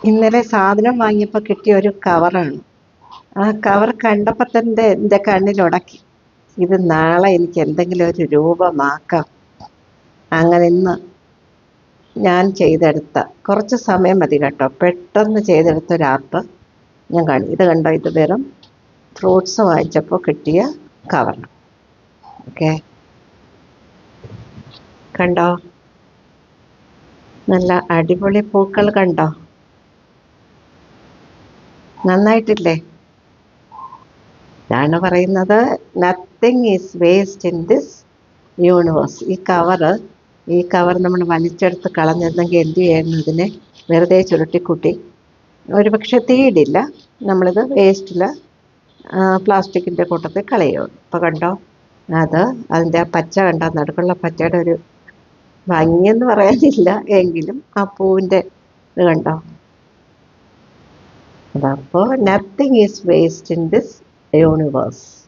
ഇന്നലെ സാധനം വാങ്ങിയപ്പോൾ കിട്ടിയ ഒരു കവറാണ് ആ കവർ കണ്ടപ്പോൾ തന്നെ എന്റെ കണ്ണിലുടക്കി ഇത് നാളെ എനിക്ക് എന്തെങ്കിലും ഒരു രൂപമാക്കാം. അങ്ങനെ ഇന്ന് ഞാൻ ചെയ്തെടുത്ത കുറച്ച് സമയം മതി കേട്ടോ. പെട്ടെന്ന് ചെയ്തെടുത്ത ഒരു ആപ്പ് ഞാൻ കാണി. ഇത് കണ്ടോ? ഇത് വെറും ഫ്രൂട്ട്സ് വാങ്ങിച്ചപ്പോൾ കിട്ടിയ കവർ ഓക്കെ കണ്ടോ? നല്ല അടിപൊളി പൂക്കൾ കണ്ടോ? നന്നായിട്ടില്ലേ? ഞാൻ പറയുന്നത് nothing is waste in this universe ഈ കവറ് ഈ കവർ നമ്മൾ വലിച്ചെടുത്ത് കളഞ്ഞിരുന്നെങ്കിൽ എന്ത് ചെയ്യുന്നു ഇതിനെ? വെറുതെ ചുരുട്ടിക്കൂട്ടി. ഒരു പക്ഷെ തീയിടില്ല. നമ്മളിത് വേസ്റ്റിൽ പ്ലാസ്റ്റിക്കിന്റെ കൂട്ടത്തിൽ കളയുള്ളൂ ഇപ്പോൾ കണ്ടോ? അത് അതിന്റെ ആ പച്ച കണ്ടോ? നടുക്കുള്ള പച്ചയുടെ ഒരു ഭംഗിയെന്ന് പറയാനില്ല. എങ്കിലും ആ പൂവിന്റെ ഇത് കണ്ടോ? അതപ്പോൾ nothing is waste in this universe